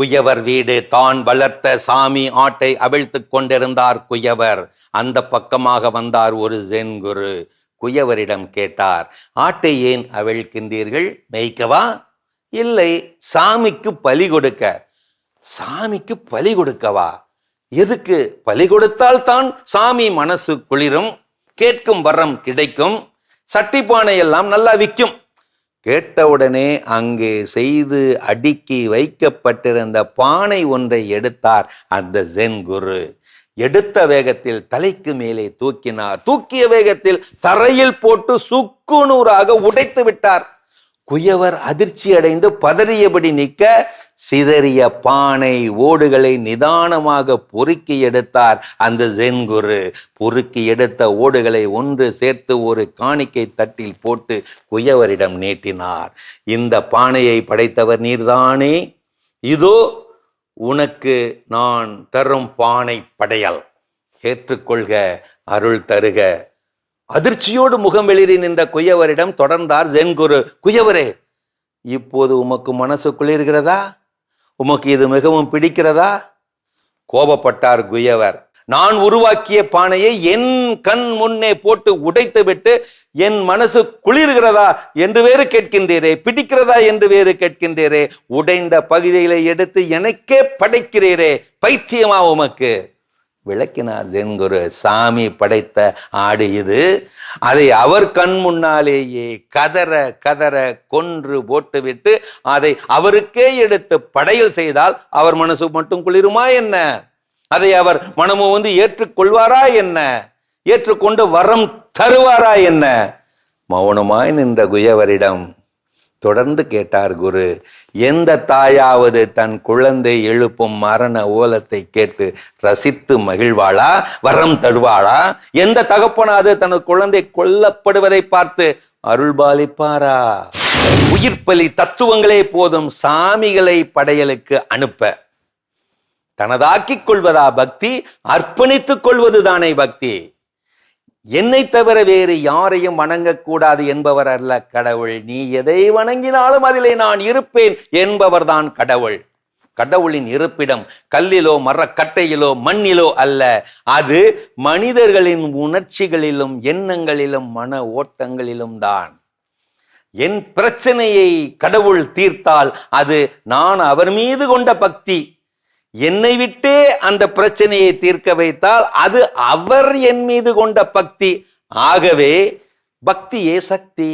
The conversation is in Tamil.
குயவர் வீடு தான் வளர்த்த சாமி ஆட்டை அவிழ்த்துக் கொண்டிருந்தார் குயவர். அந்த பக்கமாக வந்தார் ஒரு ஜென் குரு குயவரிடம் கேட்டார் ஆட்டை ஏன் அவிழ்க்கின்றீர்கள்? மேய்க்கவா? இல்லை சாமிக்கு பலி கொடுக்க. சாமிக்கு பலி கொடுக்கவா? எதுக்கு? பலி கொடுத்தால் தான் சாமி மனசு குளிரும் கேட்கும் வரம் கிடைக்கும் சட்டிப்பானை எல்லாம் நல்லா விற்கும். கேட்டவுடனே அங்கே செய்து அடுக்கி வைக்கப்பட்டிருந்த பானை ஒன்றை எடுத்தார் அந்த ஜென் குரு. எடுத்த வேகத்தில் தலைக்கு மேலே தூக்கினார். தூக்கிய வேகத்தில் தரையில் போட்டு சுக்குநூறாக உடைத்து விட்டார். குயவர் அதிர்ச்சி அடைந்து பதறியபடி நிற்க சிதறிய பானை ஓடுகளை நிதானமாக பொறுக்கி எடுத்தார் அந்த ஜென்குரு பொறுக்கி எடுத்த ஓடுகளை ஒன்று சேர்த்து ஒரு காணிக்கை தட்டில் போட்டு குயவரிடம் நீட்டினார். இந்த பானையை படைத்தவர் நீர்தானே? இதோ உனக்கு நான் தரும் பானை படையல். ஏற்றுக்கொள்க அருள் தருக. அதிர்ச்சியோடு முகம் வெளிரி நின்ற குயவரிடம் தொடர்ந்தார் ஜென்குரு குயவரே இப்போது உமக்கு மனசு குளிர்கிறதா உமக்கு இது மிகவும் பிடிக்கிறதா? கோபப்பட்டார் குயவர். நான் உருவாக்கிய பானையை என் கண் முன்னே போட்டு உடைத்துவிட்டு என் மனசு குளிர்கிறதா என்று வேறு கேட்கின்றீரே பிடிக்கிறதா என்று வேறு கேட்கின்றீரே உடைந்த பகுதிகளை எடுத்து எனக்கே படைக்கிறீரே பைத்தியமா உமக்கு? விளக்கினார் என்கிற சாமி படைத்த ஆடு இது. அதை அவர் கண் முன்னாலேயே கதற கதற கொன்று போட்டுவிட்டு அதை அவருக்கே எடுத்து படையல் செய்தால் அவர் மனசு மட்டும் குளிருமா என்ன? அதை அவர் மனமும் வந்து ஏற்றுக்கொள்வாரா என்ன? ஏற்றுக்கொண்டு வரம் தருவாரா என்ன? மௌனமாய் நின்ற குயவரிடம் தொடர்ந்து கேட்டார் குரு. எந்த தாயாவது தன் குழந்தை எழுப்பும் மரண ஓலத்தை கேட்டு ரசித்து மகிழ்வாளா? வரம் தருவாளா? எந்த தகப்பனாவது தனது குழந்தை கொல்லப்படுவதை பார்த்து அருள்பாலிப்பாரா? உயிர்ப்பலி தத்துவங்களே போதும் சாமிகளை படையலுக்கு அனுப்ப. தனதாக்கிக் கொள்வதா பக்தி? அர்ப்பணித்துக் கொள்வதுதானே பக்தி. என்னை தவிர வேறு யாரையும் வணங்கக்கூடாது என்பவர் அல்ல கடவுள். நீ எதை வணங்கினாலும் அதிலே நான் இருப்பேன் என்பவர்தான் கடவுள். கடவுளின் இருப்பிடம் கல்லிலோ மரக்கட்டையிலோ மண்ணிலோ அல்ல. அது மனிதர்களின் உணர்ச்சிகளிலும் எண்ணங்களிலும் மன ஓட்டங்களிலும் தான். என் பிரச்சனையை கடவுள் தீர்த்தால் அது நான் அவர் மீது கொண்ட பக்தி. என்னை விட்டே அந்த பிரச்சனையை தீர்க்க வைத்தால் அது அவர் என் மீது கொண்ட பக்தி. ஆகவே பக்தியே சக்தி.